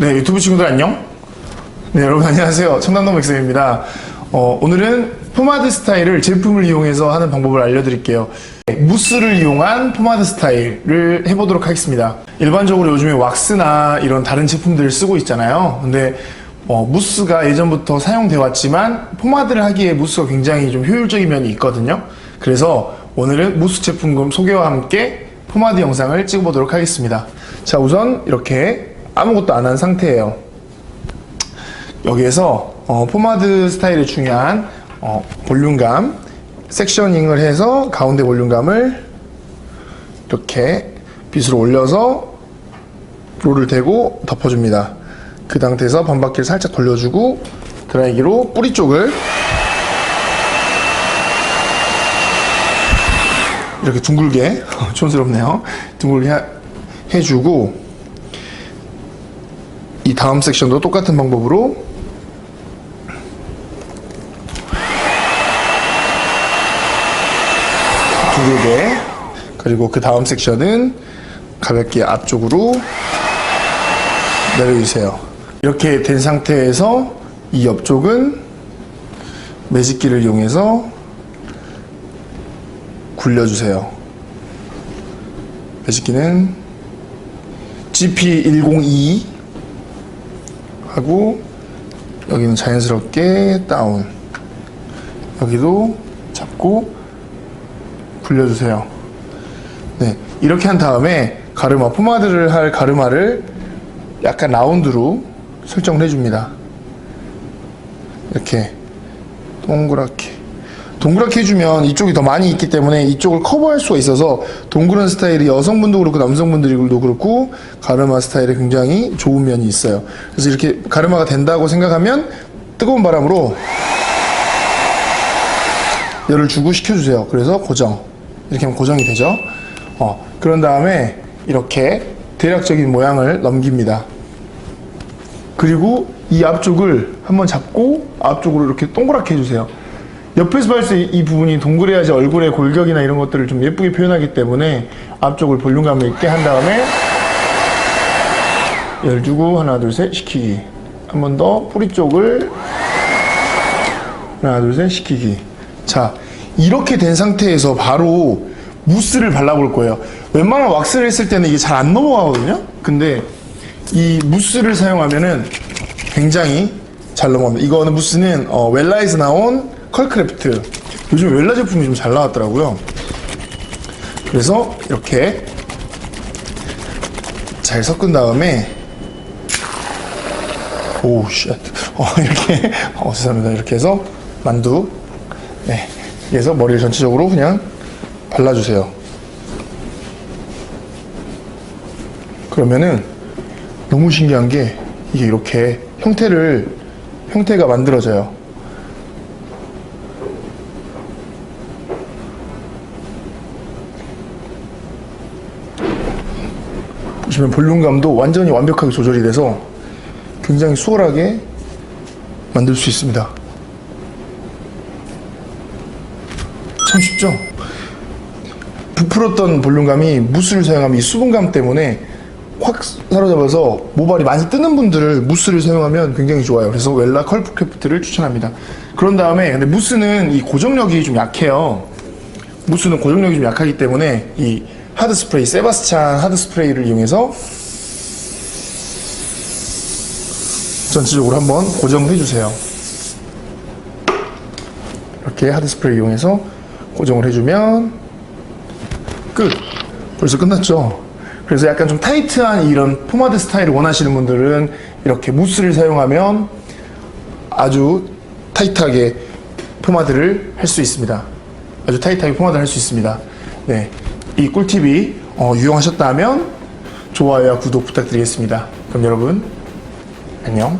네, 유튜브 친구들 안녕. 네, 여러분 안녕하세요. 청담동 백쌤입니다. 어, 오늘은 포마드 스타일을 제품을 이용해서 하는 방법을 알려드릴게요. 네, 무스를 이용한 포마드 스타일을 해보도록 하겠습니다. 일반적으로 요즘에 왁스나 이런 다른 제품들을 쓰고 있잖아요. 근데 어, 무스가 예전부터 사용돼 왔지만 포마드를 하기에 무스가 굉장히 좀 효율적인 면이 있거든요. 그래서 오늘은 무스 제품군 소개와 함께 포마드 영상을 찍어보도록 하겠습니다. 자, 우선 이렇게 아무것도 안 한 상태예요. 여기에서 어, 포마드 스타일에 중요한 어, 볼륨감 섹셔닝을 해서 가운데 볼륨감을 이렇게 빗으로 올려서 롤을 대고 덮어줍니다. 그 상태에서 반바퀴를 살짝 돌려주고 드라이기로 뿌리 쪽을 이렇게 둥글게 촌스럽네요. 둥글게 하- 해주고 이 다음 섹션도 똑같은 방법으로 둥글게 그리고 그 다음 섹션은 가볍게 앞쪽으로 내려주세요. 이렇게 된 상태에서 이 옆쪽은 매직기를 이용해서 굴려주세요. 매직기는 GP102 하고 여기는 자연스럽게 다운 여기도 잡고 굴려주세요. 네, 이렇게 한 다음에 가르마 포마드를 할 가르마를 약간 라운드로 설정을 해줍니다. 이렇게 동그랗게 동그랗게 해주면 이쪽이 더 많이 있기 때문에 이쪽을 커버할 수가 있어서 동그란 스타일이 여성분도 그렇고 남성분들도 그렇고 가르마 스타일에 굉장히 좋은 면이 있어요. 그래서 이렇게 가르마가 된다고 생각하면 뜨거운 바람으로 열을 주고 식혀주세요. 그래서 고정. 이렇게 하면 고정이 되죠. 어, 그런 다음에 이렇게 대략적인 모양을 넘깁니다. 그리고 이 앞쪽을 한번 잡고 앞쪽으로 이렇게 동그랗게 해주세요. 옆에서 봤을 때 이 부분이 동그래야지 얼굴의 골격이나 이런 것들을 좀 예쁘게 표현하기 때문에 앞쪽을 볼륨감 있게 한 다음에 열 주고 하나 둘 셋 식히기. 한 번 더 뿌리 쪽을 하나 둘 셋 식히기. 자 이렇게 된 상태에서 바로 무스를 발라볼 거예요. 웬만한 왁스를 했을 때는 이게 잘 안 넘어가거든요. 근데 이 무스를 사용하면은 굉장히 잘 넘어갑니다. 이거는 무스는 어, 웰라에서 나온 컬크래프트. 요즘 웰라 제품이 좀 잘 나왔더라고요. 그래서 이렇게 잘 섞은 다음에 오우 쉣 어, 이렇게. 어 죄송합니다. 이렇게 해서 만두. 네. 그래서 머리를 전체적으로 그냥 발라주세요. 그러면은 너무 신기한 게 이게 이렇게 형태를 형태가 만들어져요 보시면 볼륨감도 완전히 완벽하게 조절이 돼서 굉장히 수월하게 만들 수 있습니다. 참 쉽죠? 부풀었던 볼륨감이 무스를 사용하면 이 수분감 때문에 확 사로잡아서 모발이 많이 뜨는 분들을 무스를 사용하면 굉장히 좋아요. 그래서 웰라 컬프 크래프트를 추천합니다. 그런 다음에 근데 무스는 이 고정력이 좀 약해요. 무스는 고정력이 좀 약하기 때문에 이 하드 스프레이 세바스찬 하드 스프레이를 이용해서 전체적으로 한번 고정해 주세요. 이렇게 하드 스프레이 이용해서 고정을 해주면 끝. 벌써 끝났죠. 그래서 약간 좀 타이트한 이런 포마드 스타일을 원하시는 분들은 이렇게 무스를 사용하면 아주 타이트하게 포마드를 할 수 있습니다. 아주 타이트하게 포마드를 할 수 있습니다. 네. 이 꿀팁이 어, 유용하셨다면 좋아요와 구독 부탁드리겠습니다. 그럼 여러분, 안녕.